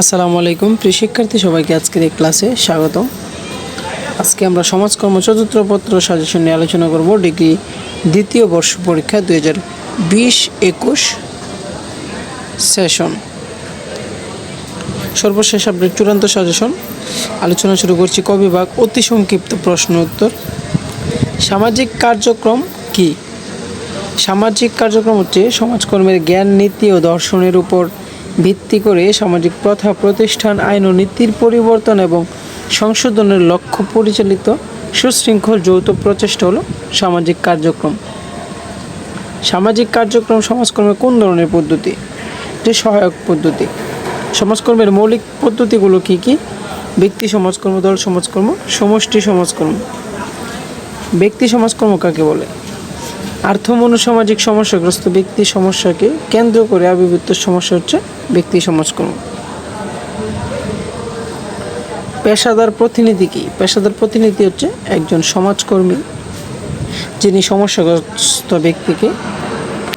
আসসালামু আলাইকুম। প্রিয় শিক্ষার্থী, সবাইকে আজকের এই ক্লাসে স্বাগত আজকে আমরা সমাজকর্ম চতুর্থ পত্র সাজেশন নিয়ে আলোচনা করব, ডিগ্রি দ্বিতীয় বর্ষ পরীক্ষা দুই হাজার বিশ একুশ সেশন। সর্বশেষ আপডেট চূড়ান্ত সাজেশন। আলোচনা শুরু করছি ক বিভাগ, অতি সংক্ষিপ্ত প্রশ্ন উত্তর। সামাজিক কার্যক্রম কি? সামাজিক কার্যক্রম হচ্ছে সমাজকর্মের জ্ঞান, নীতি ও দর্শনের উপর ভিত্তি করে সামাজিক প্রথা, প্রতিষ্ঠান, আইন ও নীতির পরিবর্তন এবং সংশোধনের লক্ষ্য পরিচালিত সুশৃঙ্খল যৌথ প্রচেষ্টা হলো সামাজিক কার্যক্রম। সামাজিক কার্যক্রম সমাজকর্মের কোন ধরনের পদ্ধতি? যে সহায়ক পদ্ধতি। সমাজকর্মের মৌলিক পদ্ধতিগুলো কি কি? ব্যক্তি সমাজকর্ম, দল সমাজকর্ম, সমষ্টি সমাজকর্ম। ব্যক্তি সমাজকর্ম কাকে বলে? আর্থমনোসামাজিক সমস্যাগ্রস্ত ব্যক্তি সমস্যাকে কেন্দ্র করে আবির্ভূত সমস্যা হচ্ছে ব্যক্তি সমাজকর্ম। পেশাদার প্রতিনিধি কি? পেশাদার প্রতিনিধি হচ্ছে একজন সমাজকর্মী, যিনি সমস্যাগ্রস্ত ব্যক্তিকে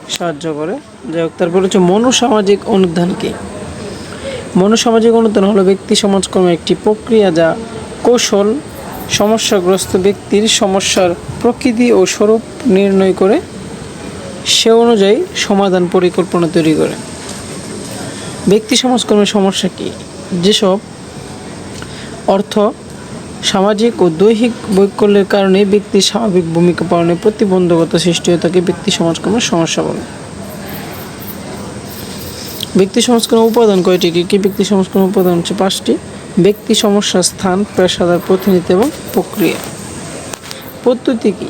সাহায্য করে। যাই হোক, তারপর হচ্ছে মনোসামাজিক অনুদান কি? মনোসামাজিক অনুদান হলো ব্যক্তি সমাজকর্মের একটি প্রক্রিয়া যা কৌশল সমস্যাগ্রস্ত ব্যক্তির সমস্যার প্রকৃতি ও স্বরূপ নির্ণয় করে সে অনুযায়ী সমাধান পরিকল্পনা তৈরি করে। ব্যক্তি সমাজকর্মের সমস্যা কি? যেসব অর্থ, সামাজিক ও দৈহিক বৈকল্যের কারণে ব্যক্তির স্বাভাবিক ভূমিকা পালনে প্রতিবন্ধকতা সৃষ্টি হয়ে থাকে ব্যক্তি সমাজকর্মের সমস্যা বলে। ব্যক্তি সংস্করণ উপাদান কয়টি? কি কি ব্যক্তি সংস্করণ উপাদান হচ্ছে পাঁচটি? ব্যক্তি সমস্যা স্থান, পেশাদার প্রতিনিধি এবং প্রক্রিয়া। পদ্ধতি কী?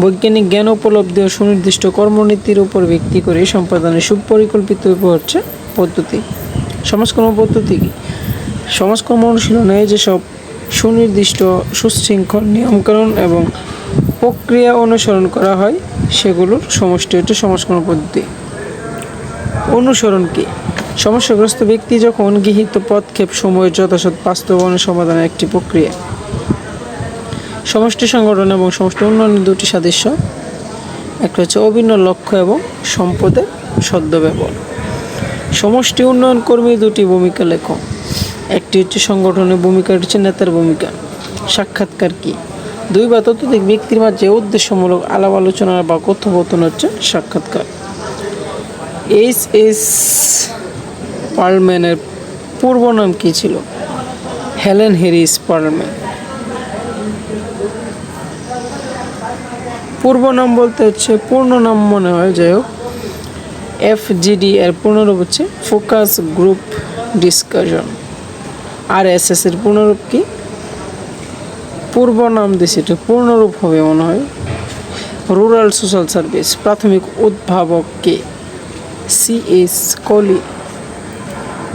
বৈজ্ঞানিক জ্ঞান উপলব্ধি ও সুনির্দিষ্ট কর্মনীতির উপর ভিত্তি করে সম্পাদনের সুপরিকল্পিত হচ্ছে পদ্ধতি। সমাজকর্ম পদ্ধতি কী? সমাজকর্ম অনুশীলনে যেসব সুনির্দিষ্ট সুশৃঙ্খল নিয়মকানুন এবং প্রক্রিয়া অনুসরণ করা হয়, সেগুলোর সমষ্টি হচ্ছে সমাজকর্ম পদ্ধতি। অনুসরণ কি? সমস্যাগ্রস্ত ব্যক্তি যখন গৃহীত পদক্ষেপ সময়ের যথাযথ বাস্তবায়নের সমাধানের একটি প্রক্রিয়া। সমষ্টি সংগঠন এবং সমষ্টি উন্নয়নের দুটি সাদৃশ্য। একটা হচ্ছে অভিন্ন লক্ষ্য এবং সম্পদের সদ্ব্যবহার। সমষ্টি উন্নয়ন কর্মী দুটি ভূমিকা লেখ একটি হচ্ছে সংগঠনের ভূমিকা হচ্ছে নেতার ভূমিকা। সাক্ষাৎকার কি? দুই বা ততোধিক ব্যক্তির মাঝে উদ্দেশ্যমূলক আলাপ আলোচনা বা কথোপকথন হচ্ছে সাক্ষাৎকার। এইচ এস পার্লম্যানের পূর্ব নাম কী ছিল? Helen Harris Perlman. পূর্ব নাম বলতে হচ্ছে, পূর্ণ নাম মনে হয়, যাই হোক। এফ জিডি এর পূর্ণরূপ হচ্ছে focus group discussion. R S S এর পূর্ণরূপ কি? পূর্ব নাম দিয়েছে এটা, পূর্ণরূপ হবে মনে হয়। রুরাল সোশ্যাল সার্ভিস, প্রাথমিক উদ্ভাবক কে? সি এস কলি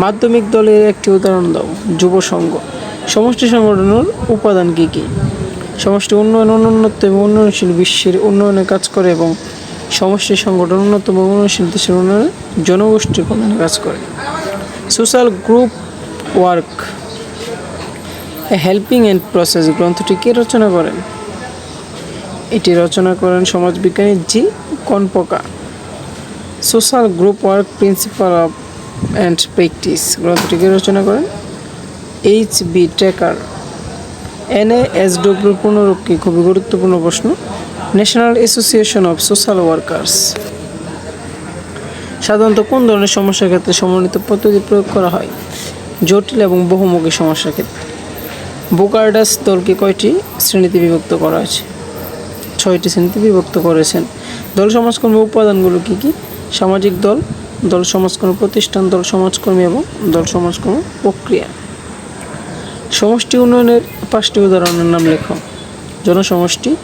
মাধ্যমিক দলের একটি উদাহরণ দাও, যুব সংঘ। সমষ্টি সংগঠনের উপাদান কী কী? সমষ্টি উন্নয়ন, অনুন্নত এবং উন্নয়নশীল বিশ্বের উন্নয়নে কাজ করে এবং সমষ্টি সংগঠন এবং উন্নয়নশীল দেশের উন্নয়নে জনগোষ্ঠীর উন্নয়নে কাজ করে। Social group work helping and process গ্রন্থটি কে রচনা করেন? এটি রচনা করেন সমাজবিজ্ঞানী G Konopka. Social group work principle of and practice গ্রন্থটিকে রচনা করেন? H B Trecker N S W পুনরূপ কি খুবই গুরুত্বপূর্ণ প্রশ্ন। National Association of Social Workers সাধারণত কোন ধরনের সমস্যার ক্ষেত্রে সমন্বিত পদ্ধতি প্রয়োগ করা হয়? জটিল এবং বহুমুখী সমস্যার ক্ষেত্রে। বোকার্ডাস দলকে কয়টি শ্রেণীতে বিভক্ত করা হয়েছে? ছয়টি শ্রেণীতে বিভক্ত করেছেন। দল সমাজকর্মী উপাদানগুলো কী কী? সামাজিক দল দল সমাজকর্ম প্রতিষ্ঠান, দল সমাজকর্মী এবং দল সমাজকর্ম প্রক্রিয়া। সমষ্টি উন্নয়নের পাঁচটি উদাহরণের নাম লেখো। জনসমষ্টি,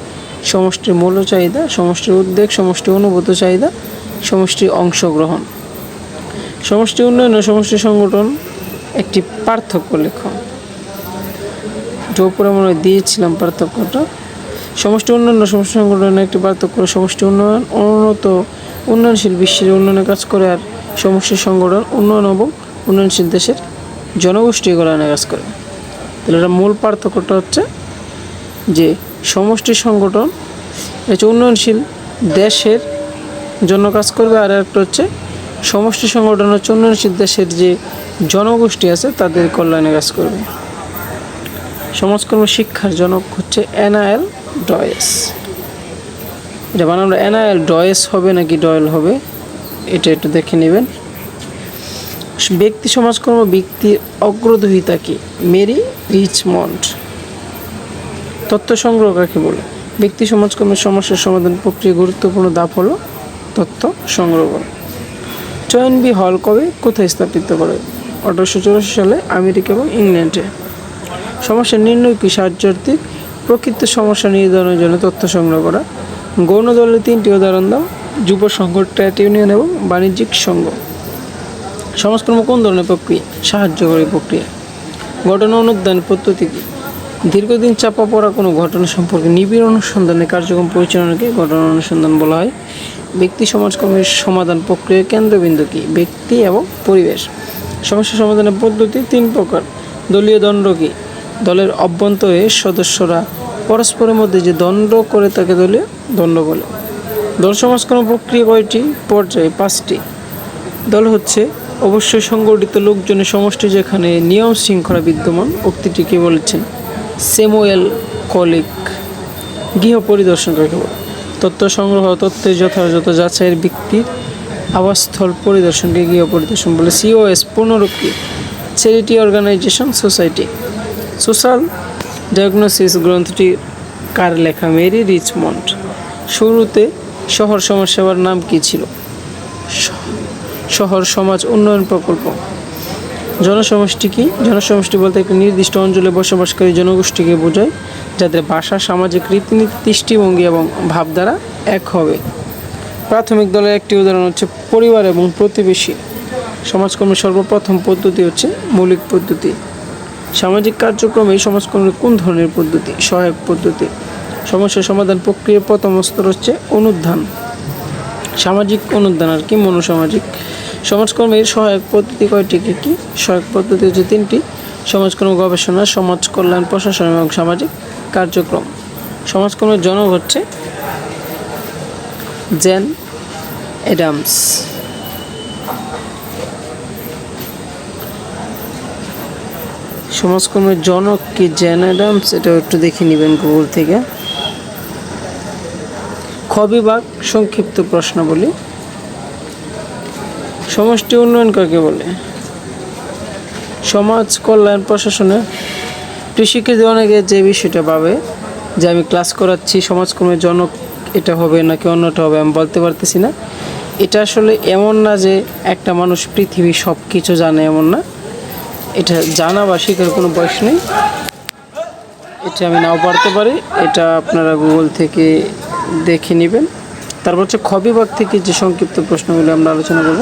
সমষ্টির মূল্য চাহিদা, সমষ্টির উদ্বেগ সমষ্টি অনুভূত চাহিদা, সমষ্টির অংশগ্রহণ। সমষ্টি উন্নয়ন ও সমষ্টি সংগঠন একটি পার্থক্য লেখো। উপরে মনে হয় দিয়েছিলাম পার্থক্যটা। সমষ্টি উন্নয়ন সমষ্টি সংগঠনের একটি পার্থক্য সমষ্টি উন্নয়ন উন্নত উন্নয়নশীল বিশ্বের উন্নয়নে কাজ করে আর সমষ্টি সংগঠন উন্নয়ন এবং উন্নয়নশীল দেশের জনগোষ্ঠী কল্যাণে কাজ করে। তাহলে এটা মূল পার্থক্যটা হচ্ছে যে সমষ্টি সংগঠন হচ্ছে উন্নয়নশীল দেশের জন্য কাজ করবে আর একটা হচ্ছে সমষ্টি সংগঠন হচ্ছে উন্নয়নশীল দেশের যে জনগোষ্ঠী আছে তাদের কল্যাণে কাজ করবে। সমাজকর্ম শিক্ষার জনক হচ্ছে এনআইএল। ডয়েস। এটা বানানো এনআইএল ডয়েস হবে নাকি ডয়েল হবে, এটা একটু দেখে নেবেন। ব্যক্তি, সমাজকর্ম ব্যক্তির অগ্রদহিতা কি? Mary Richmond. তথ্য সংগ্রহ কাকে বলে? ব্যক্তি, সমাজকর্মের সমস্যার সমাধান প্রক্রিয়া গুরুত্বপূর্ণ ধাপ হলো তথ্য সংগ্রহ। করা চয়নবি হল কবে? কোথায় স্থাপিত করে? আঠারোশো চৌরাশি সালে আমেরিকা এবং ইংল্যান্ডে। সমস্যা নির্ণয় কি? সাহায্যার্থী প্রকৃত সমস্যা নির্ধারণের জন্য তথ্য সংগ্রহ করা। গৌণ দলের তিনটি উদাহরণ দাও যুব সংঘ ট্রেড ইউনিয়ন এবং বাণিজ্যিক সংঘ। সমাজকর্ম কোন ধরনের প্রক্রিয়া? সাহায্যকারী প্রক্রিয়া। ঘটনা অনুদান পদ্ধতি কী? দীর্ঘদিন চাপা পড়া কোনো ঘটনা সম্পর্কে নিবিড় অনুসন্ধানে কার্যক্রম পরিচালনাকে ঘটনা অনুসন্ধান বলা হয়। ব্যক্তি সমাজকর্মের সমাধান প্রক্রিয়া কেন্দ্রবিন্দু কী? ব্যক্তি এবং পরিবেশ। সমস্যা সমাধানের পদ্ধতি তিন প্রকার। দলীয় দণ্ড কি? দলের অভ্যন্তরে সদস্যরা পরস্পরের মধ্যে যে দণ্ড করে তাকে দলে দণ্ড বলে। দল সমাজকর্ম প্রক্রিয়া কয়টি? পর্যায়ে পাঁচটি। দল হচ্ছে অবশ্যই সংগঠিত লোকজনের সমষ্টি যেখানে নিয়ম শৃঙ্খলা বিদ্যমান উক্তিটিকে বলেছেন? সেমোয়েল কলিক। গৃহ পরিদর্শন কাকে তথ্য সংগ্রহ, তথ্যের যথাযথ যাচাইয়ের ব্যক্তির আবাসস্থল পরিদর্শনকে গৃহ পরিদর্শন বলে। COS পুনরুক্তি। Charity Organisation Society social diagnosis গ্রন্থটি কার লেখা? Mary Richmond. শুরুতে, শহর সমাজসেবার নাম কী ছিল? শহর সমাজ উন্নয়ন প্রকল্প। জনসমষ্টি কি? জনসমষ্টি বলতে একটি নির্দিষ্ট অঞ্চলে বসবাসকারী জনগোষ্ঠীকে বোঝায়, যাদের ভাষা, সামাজিক রীতিনীতি, দৃষ্টিভঙ্গি এবং ভাবধারা এক হবে। প্রাথমিক দলের একটি উদাহরণ হচ্ছে পরিবার এবং প্রতিবেশী। সমাজকর্মের সর্বপ্রথম পদ্ধতি হচ্ছে মৌলিক পদ্ধতি। সামাজিক কার্যক্রমে সমাজকর্মের কোন ধরনের পদ্ধতি? সহায়ক পদ্ধতি? সমস্যা সমাধান প্রক্রিয়ার প্রথম স্তর হচ্ছে অনুধান সামাজিক অনুদান আর কি মনোসামাজিক। সমাজকর্মের সহায়ক পদ্ধতি কয়টি? কী কী? সহায়ক পদ্ধতি হচ্ছে তিনটি। সমাজকর্ম গবেষণা, সমাজ কল্যাণ, প্রশাসন এবং সামাজিক কার্যক্রম। সমাজকর্মের জনক হচ্ছে জেন অ্যাডামস। সমাজকর্মের জনক কি জেন অ্যাডামস? এটা একটু দেখে নেবেন গুগল থেকে। খ বিভাগ সংক্ষিপ্ত প্রশ্নাবলী। সমষ্টি উন্নয়ন কাকে বলে? সমাজ কল্যাণ প্রশাসনে কৃষিকে অনেকে যে বিষয়টা পাবে যে আমি ক্লাস করাচ্ছি, সমাজকর্মের জনক এটা হবে নাকি অন্যটা হবে, আমি বলতে পারতেছি না। এটা আসলে এমন না যে একটা মানুষ পৃথিবী সব কিছু জানে এমন না। এটা জানা বা শেখার কোনো বয়স নেই। এটা আমি নাও পারতে পারি। এটা আপনারা গুগল থেকে দেখে নেবেন। তারপর হচ্ছে খ বিভাগ থেকে যে সংক্ষিপ্ত প্রশ্নগুলো আমরা আলোচনা করব।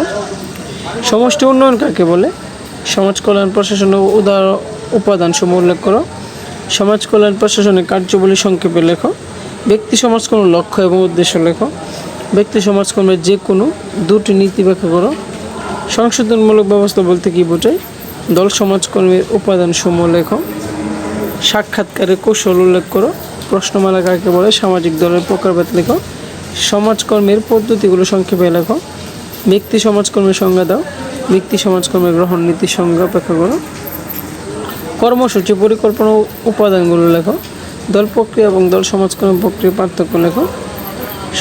সমষ্টি উন্নয়ন কাকে বলে? সমাজ কল্যাণ প্রশাসন উদার উপাদান সমূহ উল্লেখ করো। সমাজ কল্যাণ প্রশাসনের কার্যবলী সংক্ষেপে লেখো। ব্যক্তি সমাজকর্ম লক্ষ্য এবং উদ্দেশ্য লেখো। ব্যক্তি সমাজকর্মের যে কোনো দুটি নীতি ব্যাখ্যা করো। সংশোধনমূলক ব্যবস্থা বলতে কী বোঝায়? দল সমাজকর্মীর উপাদান সমূহ লেখো। সাক্ষাৎকারের কৌশল উল্লেখ করো। প্রশ্নমালা কাকে বলে? সামাজিক দলের প্রকারভেদ লেখো। সমাজকর্মের পদ্ধতিগুলো সংক্ষেপে লেখো। ব্যক্তি সমাজকর্মের সংজ্ঞা দাও। ব্যক্তি সমাজকর্মের গ্রহণ নীতি সংজ্ঞা অপেক্ষা করো। কর্মসূচি পরিকল্পনা উপাদানগুলো লেখো। দল প্রক্রিয়া এবং দল সমাজকর্ম প্রক্রিয়া পার্থক্য লেখো।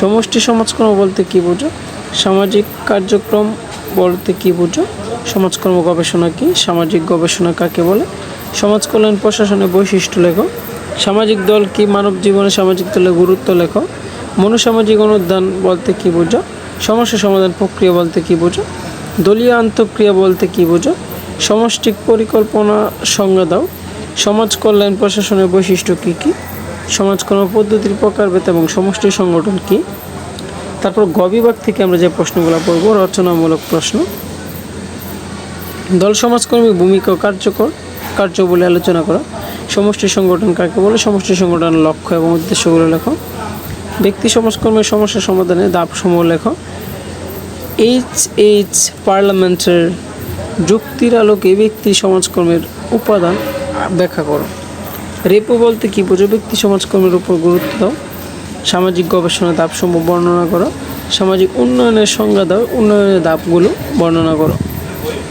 সমষ্টি সমাজকর্ম বলতে কী বোঝো? সামাজিক কার্যক্রম বলতে কী বোঝো? সমাজকর্ম গবেষণা কী? সামাজিক গবেষণা কাকে বলে? সমাজ কল্যাণ প্রশাসনের বৈশিষ্ট্য লেখো। সামাজিক দল কি মানব জীবনে সামাজিক দলের গুরুত্ব লেখো? মনোসামাজিক অনুদান বলতে কী বোঝো? সমস্যা সমাধান প্রক্রিয়া বলতে কী বোঝো? দলীয় আন্তঃক্রিয়া বলতে কী বোঝো? সমষ্টিক পরিকল্পনা সংজ্ঞা দাও। সমাজ কল্যাণ প্রশাসনের বৈশিষ্ট্য কী কী? সমাজকর্ম পদ্ধতির প্রকারভেদ এবং সমষ্টি সংগঠন কী? তারপর গ বিভাগ থেকে আমরা যে প্রশ্নগুলো পড়ব, রচনামূলক প্রশ্ন। দল, সমাজকর্মী ভূমিকা কার্যকর, কার্য বলে আলোচনা করা। সমষ্টি সংগঠন কাকে বলে? সমষ্টি সংগঠনের লক্ষ্য এবং উদ্দেশ্যগুলো লেখো। ব্যক্তি সমাজকর্মের সমস্যা সমাধানে ধাপসমূহ লেখো। এইচ এইচ পার্লামেন্টের যুক্তির আলোকে ব্যক্তি, সমাজকর্মের উপাদান ব্যাখ্যা করো। রেপো বলতে কী বোঝো? ব্যক্তি, সমাজকর্মের উপর গুরুত্ব দাও। সামাজিক গবেষণা ধাপসমূহ বর্ণনা করো। সামাজিক উন্নয়নের সংজ্ঞা দাও। উন্নয়নের ধাপগুলো বর্ণনা করো।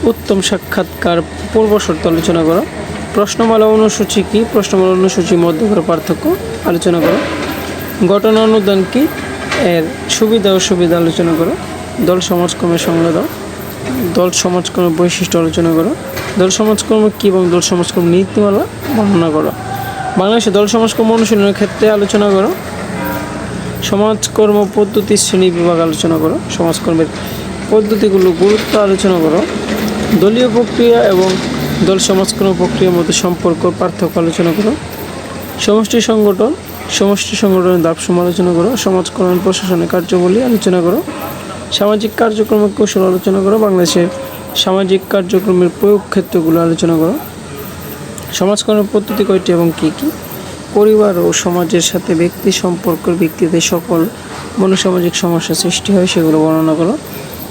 উত্তম সাক্ষাৎকার পূর্ব শর্ত আলোচনা করো। প্রশ্নমালা অনুসূচি কী? প্রশ্নমালা অনুসূচির মধ্যে করে পার্থক্য আলোচনা করো। ঘটনা অনুদান কী? এর সুবিধা অসুবিধা আলোচনা করো। দল সমাজকর্মের সংজ্ঞা দল সমাজকর্মের বৈশিষ্ট্য আলোচনা করো। দল সমাজকর্ম কী এবং দল সমাজকর্ম নীতিমালা বর্ণনা করো। বাংলাদেশে দল সমাজকর্ম অনুশীলনের ক্ষেত্রে আলোচনা করো। সমাজকর্ম পদ্ধতি শ্রেণি বিভাগ আলোচনা করো। সমাজকর্মের পদ্ধতিগুলো গুরুত্ব আলোচনা করো। দলীয় প্রক্রিয়া এবং দল সমাজকর্ম প্রক্রিয়ার মধ্যে সম্পর্ক, পার্থক্য আলোচনা করো। সমষ্টি সংগঠন, সমষ্টি সংগঠনের দাব সমালোচনা করো। সমাজকরণ প্রশাসনের কার্যাবলী আলোচনা করো। সামাজিক কার্যক্রমের কৌশল আলোচনা করো। বাংলাদেশের সামাজিক কার্যক্রমের প্রয়োগ ক্ষেত্রগুলো আলোচনা করো। সমাজকরণ পদ্ধতি কয়টি এবং কী কী? পরিবার ও সমাজের সাথে ব্যক্তি সম্পর্কের ভিত্তিতে সকল মনোসামাজিক সমস্যা সৃষ্টি হয়, সেগুলো বর্ণনা করো।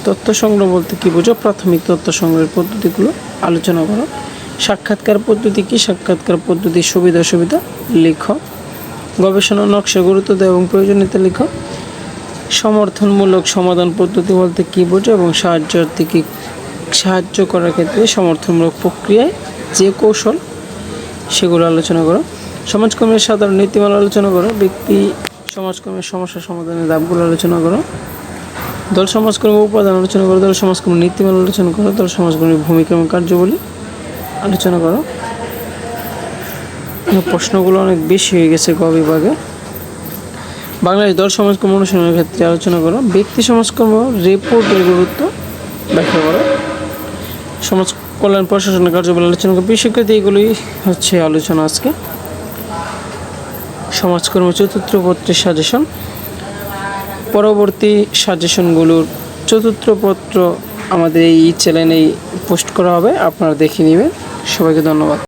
তথ্য সংগ্রহ বলতে কী বোঝো? প্রাথমিক তথ্য সংগ্রহের পদ্ধতিগুলো আলোচনা করো। সাক্ষাৎকার পদ্ধতি কী? সাক্ষাৎকার পদ্ধতির সুবিধা, অসুবিধা? লিখো। গবেষণা নকশা গুরুত্ব দেয় এবং প্রয়োজনীয়তা লিখো। সমর্থনমূলক সমাধান পদ্ধতি বলতে কী বোঝো এবং সাহায্যার্থীকে সাহায্য করার ক্ষেত্রে সমর্থনমূলক প্রক্রিয়ায় যে কৌশল সেগুলো আলোচনা করো। সমাজকর্মের সাধারণ নীতিমালা আলোচনা করো। ব্যক্তি সমাজকর্মের সমস্যা সমাধানের ধাপগুলো আলোচনা করো। দল সমাজকর্ম উপাদান আলোচনা করো, দল সমাজকর্ম নীতিমালা আলোচনা করো, দল সমাজকর্মের ভূমিকা এবং কার্যবলী আলোচনা করো। প্রশ্নগুলো অনেক বেশি হয়ে গেছে ক বিভাগে। বাংলাদেশ দল সমাজকর্ম অনুশীলনের ক্ষেত্রে আলোচনা করো। ব্যক্তি সমাজকর্ম রিপোর্টের গুরুত্ব ব্যাখ্যা করো। সমাজ কল্যাণ প্রশাসনের কার্যবলী আলোচনা করো। বিশেষজ্ঞতা এগুলোই হচ্ছে আলোচনা আজকে। সমাজকর্ম চতুর্থ পত্রের সাজেশন পরবর্তী সাজেশনগুলোর চতুর্থ পত্র আমাদের এই চ্যানেলেই পোস্ট করা হবে, আপনারা দেখে নেবেন। সবাইকে ধন্যবাদ।